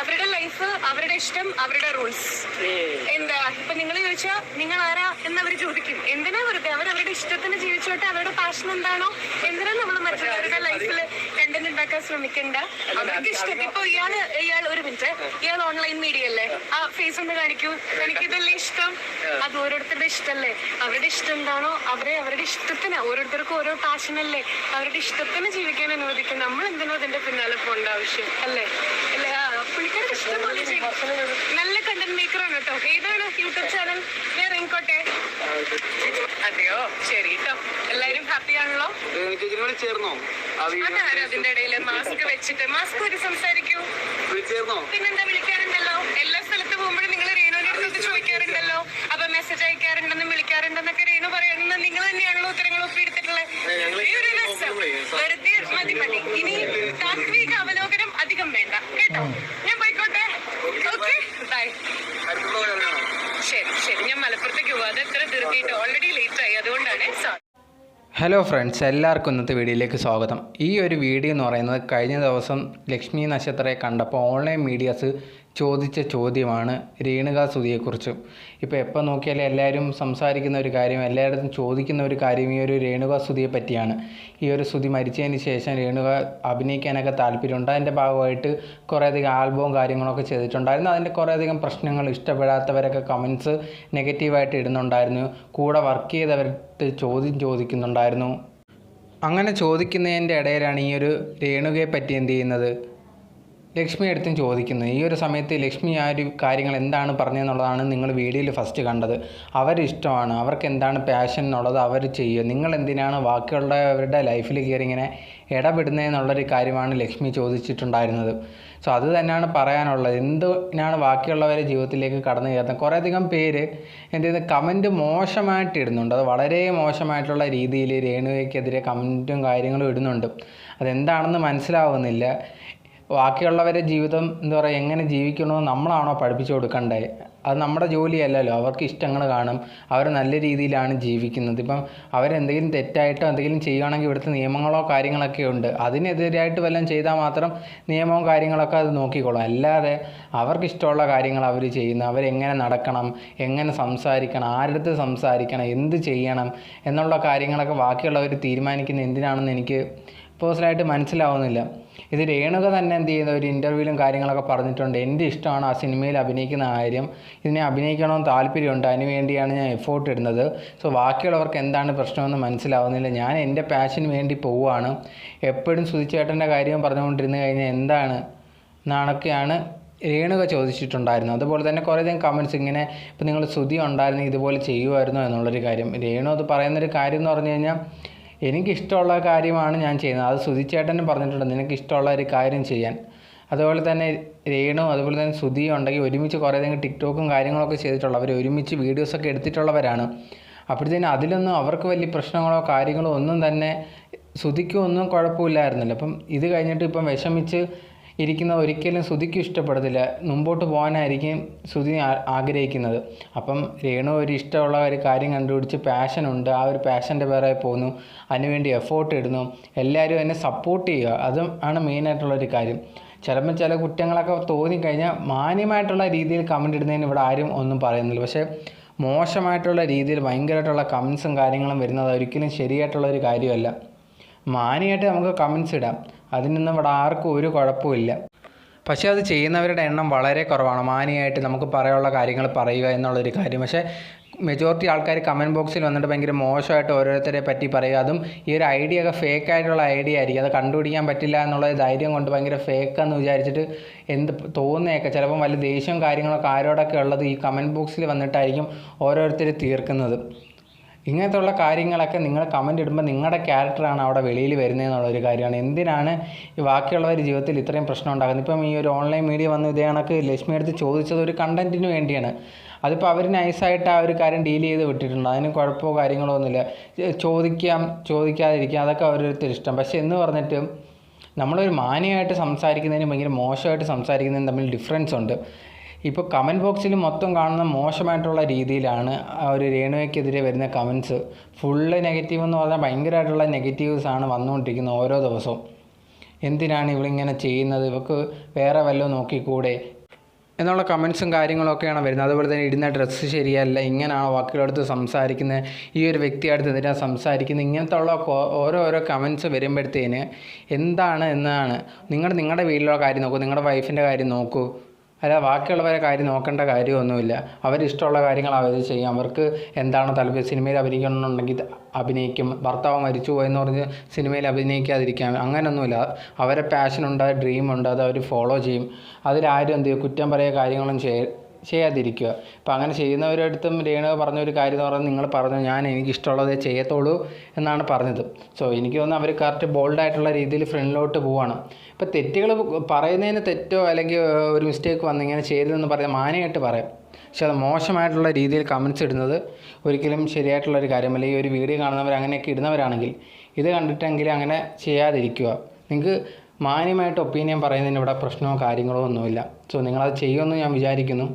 അവരുടെ ലൈഫ് അവരുടെ ഇഷ്ടം അവരുടെ റൂൾസ്. എന്താ? ഇപ്പൊ നിങ്ങൾ ചോദിച്ചാ നിങ്ങൾ ആരാ എന്ന് അവർ ചോദിക്കും. എന്തിനാ വെറുതെ? അവർ അവരുടെ ഇഷ്ടത്തിന് ജീവിച്ചോട്ടെ അവരുടെ പാഷൻ എന്താണോ എന്തിനാ നമ്മൾ മറ്റുള്ളവരുടെ ലൈഫിൽ കണ്ടന്റ് ഉണ്ടാക്കാൻ ശ്രമിക്കണ്ട? അവർക്ക് ഇഷ്ടം. ഇപ്പൊ ഇയാൾ ഇയാൾ ഒരു മിനിറ്റ് ഇയാൾ ഓൺലൈൻ മീഡിയ അല്ലേ? ആ ഫേസ് ഒന്ന് കാണിക്കൂ. എനിക്ക് ഇതല്ലേ ഇഷ്ടം? അത് ഓരോരുത്തരുടെ ഇഷ്ടമല്ലേ അവരുടെ ഇഷ്ടം എന്താണോ അവരെ അവരുടെ ഇഷ്ടത്തിന് ഓരോരുത്തർക്കും ഓരോ പാഷൻ അല്ലേ? അവരുടെ ഇഷ്ടത്തിന് ജീവിക്കാൻ അനുവദിക്കും. നമ്മൾ എന്തിനോ അതിന്റെ പിന്നാലെ പോകേണ്ട ആവശ്യം? അല്ലേ? ചെയ്യും. നല്ല കണ്ടന്റ് മേക്കർ ആണ് കേട്ടോ. ഏതാണ് യൂട്യൂബ് ചാനൽ ഞാൻ ഇറങ്ങിക്കോട്ടെ അതെയോ? ശരി കേട്ടോ എല്ലാരും ഹാപ്പി ആണല്ലോ? ചേർന്നോ? അതാരും അതിന്റെ ഇടയിൽ മാസ്ക് വെച്ചിട്ട്. മാസ്ക് ഒരു സംസാരിക്കൂ. പിന്നെന്താ വിളിക്കാറുണ്ടല്ലോ? എല്ലാ സ്ഥലത്ത് പോകുമ്പോഴും നിങ്ങൾ റീനോനോട് അടുത്ത് ചോദിക്കാറുണ്ടല്ലോ. അപ്പൊ മെസ്സേജ് അയക്കാറുണ്ടെന്നും വിളിക്കാറുണ്ടെന്നൊക്കെ ഞാൻ മലപ്പുറത്തേക്ക് പോവാം അത് എത്ര ധൃതിയിട്ട് ഓൾറെഡി ലേറ്റ് ആയി അതുകൊണ്ടാണ് സോറി ഹലോ ഫ്രണ്ട്സ് എല്ലാവർക്കും ഇന്നത്തെ വീഡിയോയിലേക്ക് സ്വാഗതം. ഈ ഒരു വീഡിയോ എന്ന് പറയുന്നത് കഴിഞ്ഞ ദിവസം ലക്ഷ്മി നക്ഷത്രയെ കണ്ടപ്പോൾ ഓൺലൈൻ മീഡിയാസ് ചോദിച്ച ചോദ്യമാണ് രേണുക സുധിയെക്കുറിച്ച്. ഇപ്പോൾ എപ്പോൾ നോക്കിയാലും എല്ലാവരും സംസാരിക്കുന്ന ഒരു കാര്യം എല്ലായിടത്തും ചോദിക്കുന്ന ഒരു കാര്യം ഈ ഒരു രേണുക സുധിയെ പറ്റിയാണ്. ഈ ഒരു സുധി മരിച്ചതിന് ശേഷം രേണുക അഭിനയിക്കാനൊക്കെ താല്പര്യമുണ്ട്. അതിന്റെ ഭാഗമായിട്ട് കുറേയധികം ആൽബവും കാര്യങ്ങളൊക്കെ ചെയ്തിട്ടുണ്ടായിരുന്നു. അതിന്റെ കുറേയധികം പ്രശ്നങ്ങൾ ഇഷ്ടപ്പെടാത്തവരൊക്കെ കമൻസ് നെഗറ്റീവായിട്ട് ഇടുന്നുണ്ടായിരുന്നു. കൂടെ വർക്ക് ചെയ്തവരുടെ ചോദ്യം ചോദിക്കുന്നുണ്ടായിരുന്നു. അങ്ങനെ ചോദിക്കുന്നതിന്റെ ഇടയിലാണ് ഈ ഒരു രേണുകയെ പറ്റി എന്ത് ചെയ്യുന്നത്? ലക്ഷ്മി അടുത്തും ചോദിക്കുന്നു ഈ ഒരു സമയത്ത് ലക്ഷ്മി ആ ഒരു കാര്യങ്ങൾ എന്താണ് പറഞ്ഞതെന്നുള്ളതാണ് നിങ്ങൾ വീഡിയോയിൽ ഫസ്റ്റ് കണ്ടത്. അവരിഷ്ടമാണ് അവർക്ക് എന്താണ് പാഷൻ എന്നുള്ളത് അവർ ചെയ്യുക. നിങ്ങൾ എന്തിനാണ് ബാക്കിയുള്ളവരുടെ ലൈഫിൽ കയറി ഇങ്ങനെ ഇടപെടുന്നതെന്നുള്ളൊരു കാര്യമാണ് ലക്ഷ്മി ചോദിച്ചിട്ടുണ്ടായിരുന്നത്. സോ അത് തന്നെയാണ് പറയാനുള്ളത്. എന്തിനാണ് ബാക്കിയുള്ളവരെ ജീവിതത്തിലേക്ക് കടന്നു കയറുന്നത്? കുറേയധികം പേര് എന്ത് ചെയ്യുന്നത് കമന്റ് മോശമായിട്ട് ഇടുന്നുണ്ട്. അത് വളരെ മോശമായിട്ടുള്ള രീതിയിൽ രേണുവയ്ക്കെതിരെ കമന്റും കാര്യങ്ങളും ഇടുന്നുണ്ട്. അതെന്താണെന്ന് മനസ്സിലാവുന്നില്ല. ബാക്കിയുള്ളവരെ ജീവിതം എന്താ പറയുക എങ്ങനെ ജീവിക്കണമെന്ന് നമ്മളാണോ പഠിപ്പിച്ചു കൊടുക്കണ്ടേ? അത് നമ്മുടെ ജോലിയല്ലല്ലോ. അവർക്ക് ഇഷ്ടങ്ങൾ കാണും. അവർ നല്ല രീതിയിലാണ് ജീവിക്കുന്നത്. ഇപ്പം അവരെന്തെങ്കിലും തെറ്റായിട്ടോ എന്തെങ്കിലും ചെയ്യുകയാണെങ്കിൽ ഇവിടുത്തെ നിയമങ്ങളോ കാര്യങ്ങളൊക്കെ ഉണ്ട്. അതിനെതിരായിട്ട് വല്ലതും ചെയ്താൽ മാത്രം നിയമവും കാര്യങ്ങളൊക്കെ അത് നോക്കിക്കോളും. അല്ലാതെ അവർക്ക് ഇഷ്ടമുള്ള കാര്യങ്ങൾ അവർ ചെയ്യുന്നു അവരെങ്ങനെ നടക്കണം എങ്ങനെ സംസാരിക്കണം ആരുടെ സംസാരിക്കണം എന്ത് ചെയ്യണം എന്നുള്ള കാര്യങ്ങളൊക്കെ ബാക്കിയുള്ളവർ തീരുമാനിക്കുന്നത് എന്തിനാണെന്ന് എനിക്ക് പേഴ്സണലായിട്ട് മനസ്സിലാവുന്നില്ല. ഇത് രേണുക തന്നെ എന്ത് ചെയ്യുന്ന? ഒരു ഇന്റർവ്യൂവിലും കാര്യങ്ങളൊക്കെ പറഞ്ഞിട്ടുണ്ട്. എന്റെ ഇഷ്ടമാണ് ആ സിനിമയിൽ അഭിനയിക്കുന്ന കാര്യം ഇതിനെ അഭിനയിക്കണമെന്ന് താല്പര്യമുണ്ട്. അതിനുവേണ്ടിയാണ് ഞാൻ എഫോർട്ട് ഇടുന്നത്. സോ ബാക്കിയുള്ളവർക്ക് എന്താണ് പ്രശ്നമെന്ന് മനസ്സിലാവുന്നില്ല. ഞാൻ എന്റെ പാഷന് വേണ്ടി പോവുകയാണ്. എപ്പോഴും സുധിച്ചേട്ടന്റെ കാര്യം പറഞ്ഞുകൊണ്ടിരുന്നു കഴിഞ്ഞാൽ എന്താണ് എന്നാണൊക്കെയാണ് രേണുക ചോദിച്ചിട്ടുണ്ടായിരുന്നു അതുപോലെ തന്നെ കുറേയധികം കമന്റ്സ് ഇങ്ങനെ ഇപ്പം നിങ്ങൾ ശ്രുതി ഉണ്ടായിരുന്നു ഇതുപോലെ ചെയ്യുമായിരുന്നോ? എന്നുള്ളൊരു കാര്യം. രേണു അത് പറയുന്നൊരു കാര്യം എന്ന് പറഞ്ഞു കഴിഞ്ഞാൽ എനിക്കിഷ്ടമുള്ള കാര്യമാണ് ഞാൻ ചെയ്യുന്നത്. അത് സുധിച്ചേട്ടനും പറഞ്ഞിട്ടുണ്ട്. നിനക്ക് ഇഷ്ടമുള്ള ഒരു കാര്യം ചെയ്യാൻ. അതുപോലെ തന്നെ രേണു അതുപോലെ തന്നെ സുധിയും ഉണ്ടെങ്കിൽ ഒരുമിച്ച് കുറേ അധികം ടിക്ടോക്കും കാര്യങ്ങളൊക്കെ ചെയ്തിട്ടുള്ള അവർ ഒരുമിച്ച് വീഡിയോസൊക്കെ എടുത്തിട്ടുള്ളവരാണ്. അപ്പോഴത്തേനും അതിലൊന്നും അവർക്ക് വലിയ പ്രശ്നങ്ങളോ കാര്യങ്ങളോ ഒന്നും തന്നെ സുധിക്കും ഒന്നും കുഴപ്പമില്ലായിരുന്നല്ലോ. അപ്പം ഇത് കഴിഞ്ഞിട്ട് ഇപ്പം വിഷമിച്ച് ഇരിക്കുന്ന ഒരിക്കലും ശ്രുതിക്ക് ഇഷ്ടപ്പെടത്തില്ല. മുമ്പോട്ട് പോകാനായിരിക്കും ശ്രുതി ആഗ്രഹിക്കുന്നത്. അപ്പം രേണു ഒരു ഇഷ്ടമുള്ള ഒരു കാര്യം കണ്ടുപിടിച്ച് പാഷനുണ്ട് ആ ഒരു പാഷന്റെ പേരെ പോകുന്നു. അതിനുവേണ്ടി എഫോർട്ട് ഇടുന്നു. എല്ലാവരും എന്നെ സപ്പോർട്ട് ചെയ്യുക. അതും ആണ് മെയിനായിട്ടുള്ളൊരു കാര്യം. ചിലപ്പോൾ ചില കുറ്റങ്ങളൊക്കെ തോന്നിക്കഴിഞ്ഞാൽ മാന്യമായിട്ടുള്ള രീതിയിൽ കമന്റ് ഇടുന്നതിന് ഇവിടെ ആരും ഒന്നും പറയുന്നില്ല. പക്ഷേ മോശമായിട്ടുള്ള രീതിയിൽ ഭയങ്കരമായിട്ടുള്ള കമൻസും കാര്യങ്ങളും വരുന്നത് ഒരിക്കലും ശരിയായിട്ടുള്ള ഒരു കാര്യമല്ല. മാന്യമായിട്ട് നമുക്ക് കമൻസ് ഇടാം. അതിനൊന്നും ഇവിടെ ആർക്കും ഒരു കുഴപ്പമില്ല പക്ഷേ അത് ചെയ്യുന്നവരുടെ എണ്ണം വളരെ കുറവാണ്. മാനിയായിട്ട് നമുക്ക് പറയാനുള്ള കാര്യങ്ങൾ പറയുക എന്നുള്ളൊരു കാര്യം. പക്ഷേ മെജോറിറ്റി ആൾക്കാർ കമന്റ് ബോക്സിൽ വന്നിട്ട് ഭയങ്കര മോശമായിട്ട് ഓരോരുത്തരെ പറ്റി പറയുക. അതും ഈ ഒരു ഐഡിയ ഒക്കെ ഫേക്ക് ആയിട്ടുള്ള ഐഡിയ ആയിരിക്കും. അത് കണ്ടുപിടിക്കാൻ പറ്റില്ല എന്നുള്ള ധൈര്യം കൊണ്ട് ഭയങ്കര ഫേക്ക് എന്ന് വിചാരിച്ചിട്ട് എന്ത് തോന്നുകയൊക്കെ ചിലപ്പം വലിയ ദേഷ്യവും കാര്യങ്ങളൊക്കെ ആരോടൊക്കെ ഉള്ളത് ഈ കമന്റ് ബോക്സിൽ വന്നിട്ടായിരിക്കും ഓരോരുത്തർ തീർക്കുന്നത്. ഇങ്ങനത്തുള്ള കാര്യങ്ങളൊക്കെ നിങ്ങൾ കമന്റ് ഇടുമ്പോൾ നിങ്ങളുടെ ക്യാരക്ടറാണ് അവിടെ വെളിയിൽ വരുന്നത് എന്നുള്ളൊരു കാര്യമാണ്. എന്തിനാണ് ഈ ബാക്കിയുള്ളവർ ജീവിതത്തിൽ ഇത്രയും പ്രശ്നം ഉണ്ടാകുന്നത്? ഇപ്പം ഈ ഒരു ഓൺലൈൻ മീഡിയ വന്ന് ഇതേ കണക്ക് ലക്ഷ്മി എടുത്ത് ചോദിച്ചത് ഒരു കണ്ടന്റിന് വേണ്ടിയാണ്. അതിപ്പോൾ അവർ നൈസായിട്ട് ആ ഒരു കാര്യം ഡീൽ ചെയ്ത് വിട്ടിട്ടുണ്ട്. അതിന് കുഴപ്പമോ കാര്യങ്ങളോ ഒന്നുമില്ല. ചോദിക്കാം ചോദിക്കാതിരിക്കാം. അതൊക്കെ ഓരോരുത്തർ ഇഷ്ടം. പക്ഷേ എന്ന് പറഞ്ഞിട്ട് നമ്മളൊരു മാന്യമായിട്ട് സംസാരിക്കുന്നതിനും ഭയങ്കര മോശമായിട്ട് സംസാരിക്കുന്നതിനും തമ്മിൽ ഡിഫറൻസ് ഉണ്ട്. ഇപ്പോൾ കമന്റ് ബോക്സിൽ മൊത്തം കാണുന്ന മോശമായിട്ടുള്ള രീതിയിലാണ് ഒരു രേണുവയ്ക്കെതിരെ വരുന്ന കമൻസ് ഫുള്ള് നെഗറ്റീവ് എന്ന് പറഞ്ഞാൽ ഭയങ്കരമായിട്ടുള്ള നെഗറ്റീവ്സ് ആണ് വന്നുകൊണ്ടിരിക്കുന്നത് ഓരോ ദിവസവും. എന്തിനാണ് ഇവളിങ്ങനെ ചെയ്യുന്നത്? ഇവൾക്ക് വേറെ വല്ലതും നോക്കിക്കൂടെ? എന്നുള്ള കമൻസും കാര്യങ്ങളൊക്കെയാണ് വരുന്നത്. അതുപോലെ തന്നെ ഇടുന്ന ഡ്രസ്സ് ശരിയല്ല ഇങ്ങനെയാണോ വാക്കുകളടുത്ത് സംസാരിക്കുന്നത് ഈ ഒരു വ്യക്തിയടുത്ത് എന്തിനാണ് സംസാരിക്കുന്നത് ഇങ്ങനത്തെ ഉള്ള ഓരോ ഓരോരോ കമൻസ് വരുമ്പോഴത്തേന് എന്താണ് എന്നാണ്. നിങ്ങൾ നിങ്ങളുടെ വീട്ടിലുള്ള കാര്യം നോക്കൂ. നിങ്ങളുടെ വൈഫിന്റെ കാര്യം നോക്കൂ. അല്ല ബാക്കിയുള്ളവരെ കാര്യം നോക്കേണ്ട കാര്യമൊന്നുമില്ല. അവരിഷ്ടമുള്ള കാര്യങ്ങൾ അവർ ചെയ്യും. അവർക്ക് എന്താണ് താല്പര്യം? സിനിമയിൽ അഭിനയിക്കണമെന്നുണ്ടെങ്കിൽ അഭിനയിക്കും. ഭർത്താവ് മരിച്ചു പോയെന്ന് പറഞ്ഞ് സിനിമയിൽ അഭിനയിക്കാതിരിക്കാം അങ്ങനെയൊന്നുമില്ല അവരെ പാഷനുണ്ട് ഡ്രീമുണ്ട് അത് അവർ ഫോളോ ചെയ്യും. അതിലാരും എന്ത് ചെയ്യും? കുറ്റം പറയുക കാര്യങ്ങളും ചെയ്യ ചെയ്യാതിരിക്കുക. അപ്പോൾ അങ്ങനെ ചെയ്യുന്നവരുടെ അടുത്തും രേണുക പറഞ്ഞ ഒരു കാര്യം എന്ന് പറഞ്ഞാൽ നിങ്ങൾ പറഞ്ഞു ഞാൻ എനിക്ക് ഇഷ്ടമുള്ളതേ ചെയ്യത്തുള്ളൂ എന്നാണ് പറഞ്ഞത്. സോ എനിക്ക് തോന്നുന്നു അവർ കറക്റ്റ് ബോൾഡായിട്ടുള്ള രീതിയിൽ ഫ്രണ്ടിലോട്ട് പോവാണ്. ഇപ്പം തെറ്റുകൾ പറയുന്നതിന് തെറ്റോ അല്ലെങ്കിൽ ഒരു മിസ്റ്റേക്ക് വന്ന് ഇങ്ങനെ ചെയ്തതെന്ന് പറയാം മാനയായിട്ട് പറയാം. പക്ഷെ അത് മോശമായിട്ടുള്ള രീതിയിൽ കമൻസ് ഇടുന്നത് ഒരിക്കലും ശരിയായിട്ടുള്ള ഒരു കാര്യമല്ല ഈ ഒരു വീഡിയോ കാണുന്നവർ അങ്ങനെയൊക്കെ ഇടുന്നവരാണെങ്കിൽ ഇത് കണ്ടിട്ടെങ്കിലും അങ്ങനെ ചെയ്യാതിരിക്കുക. നിങ്ങൾക്ക് മാന്യമായിട്ട് ഒപ്പീനിയൻ പറയുന്നതിന് ഇവിടെ പ്രശ്നമോ കാര്യങ്ങളോ ഒന്നുമില്ല. സോ നിങ്ങളത് ചെയ്യുമെന്ന് ഞാൻ വിചാരിക്കുന്നു.